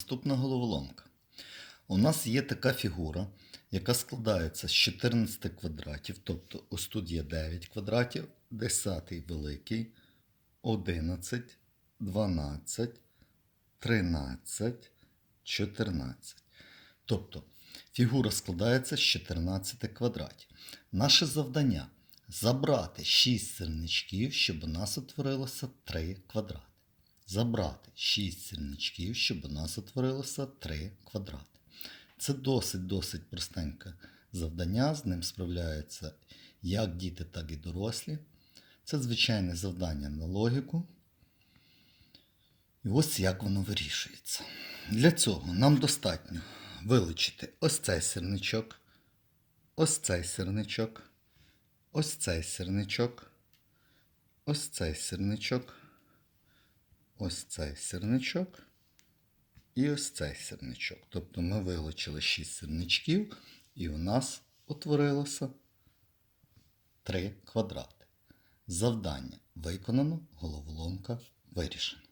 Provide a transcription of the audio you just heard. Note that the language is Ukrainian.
Наступна головоломка. У нас є така фігура, яка складається з 14 квадратів, тобто ось тут є 9 квадратів, 10 великий, 11, 12, 13, 14. Тобто фігура складається з 14 квадратів. Наше завдання забрати 6 сірничків, щоб у нас утворилося 3 квадрати. Забрати 6 сірничків, щоб у нас утворилося 3 квадрати. Це досить-досить простеньке завдання, з ним справляються як діти, так і дорослі. Це звичайне завдання на логіку. І ось як воно вирішується. Для цього нам достатньо вилучити ось цей сірничок, ось цей сірничок, ось цей сірничок, ось цей сірничок, ось цей сірничок і ось цей сірничок. Тобто ми вилучили 6 сірничків, і у нас утворилося 3 квадрати. Завдання виконано, головоломка вирішена.